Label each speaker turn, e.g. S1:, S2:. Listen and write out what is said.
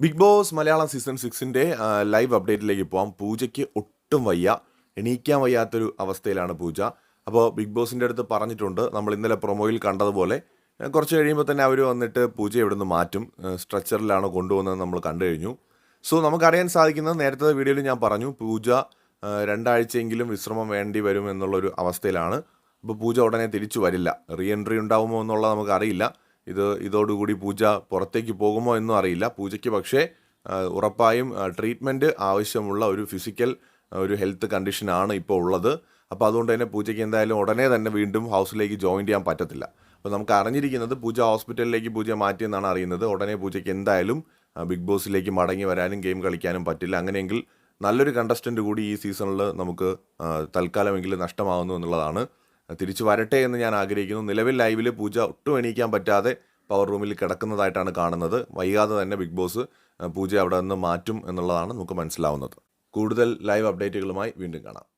S1: Big Boss Malayalam season സിക്സിന്റെ live അപ്ഡേറ്റിലേക്ക് പോവാം. പൂജയ്ക്ക് ഒട്ടും വയ്യ. എണീക്കാൻ വയ്യാത്തൊരു അവസ്ഥയിലാണ് പൂജ. അപ്പോൾ ബിഗ് ബോസിന്റെ അടുത്ത് പറഞ്ഞിട്ടുണ്ട്. നമ്മൾ ഇന്നലെ പ്രൊമോയിൽ കണ്ടതുപോലെ കുറച്ച് കഴിയുമ്പോൾ തന്നെ അവർ വന്നിട്ട് പൂജ ഇവിടുന്ന് മാറ്റും. സ്ട്രക്ചറിലാണ് കൊണ്ടുപോകുന്നത് നമ്മൾ കണ്ടു കഴിഞ്ഞു. സോ നമുക്കറിയാൻ സാധിക്കുന്നത് നേരത്തെ വീഡിയോയിൽ ഞാൻ പറഞ്ഞു പൂജ രണ്ടാഴ്ചയെങ്കിലും വിശ്രമം വേണ്ടി വരും എന്നുള്ളൊരു അവസ്ഥയിലാണ്. അപ്പോൾ പൂജ ഉടനെ തിരിച്ചു വരില്ല. റീ എൻട്രി ഉണ്ടാവുമോ എന്നുള്ളത് നമുക്കറിയില്ല. ഇത് ഇതോടുകൂടി പൂജ പുറത്തേക്ക് പോകുമോ എന്നും അറിയില്ല. പൂജയ്ക്ക് പക്ഷേ ഉറപ്പായും ട്രീറ്റ്മെന്റ് ആവശ്യമുള്ള ഒരു ഫിസിക്കൽ ഒരു ഹെൽത്ത് കണ്ടീഷനാണ് ഇപ്പോൾ ഉള്ളത്. അപ്പോൾ അതുകൊണ്ട് തന്നെ പൂജയ്ക്ക് എന്തായാലും ഉടനെ തന്നെ വീണ്ടും ഹൗസിലേക്ക് ജോയിൻ ചെയ്യാൻ പറ്റത്തില്ല. അപ്പോൾ നമുക്ക് അറിഞ്ഞിരിക്കുന്നത് പൂജ ഹോസ്പിറ്റലിലേക്ക് പൂജ മാറ്റിയെന്നാണ് അറിയുന്നത്. ഉടനെ പൂജയ്ക്ക് എന്തായാലും ബിഗ് ബോസിലേക്ക് മടങ്ങി വരാനും ഗെയിം കളിക്കാനും പറ്റില്ല. അങ്ങനെയെങ്കിൽ നല്ലൊരു കണ്ടസ്റ്റന്റ് കൂടി ഈ സീസണിൽ നമുക്ക് തൽക്കാലമെങ്കിലും നഷ്ടമാകുന്നു എന്നുള്ളതാണ് തിരിച്ചു വരട്ടെ എന്ന് ഞാൻ ആഗ്രഹിക്കുന്നു. നിലവിൽ ലൈവിൽ പൂജ ഒട്ടും എണീക്കാൻ പറ്റാതെ പവർ റൂമിൽ കിടക്കുന്നതായിട്ടാണ് കാണുന്നത്. വൈകാതെ തന്നെ ബിഗ് ബോസ് പൂജ അവിടെ നിന്ന് മാറ്റും എന്നുള്ളതാണ് നമുക്ക് മനസ്സിലാവുന്നത്. കൂടുതൽ ലൈവ് അപ്ഡേറ്റുകളുമായി വീണ്ടും കാണാം.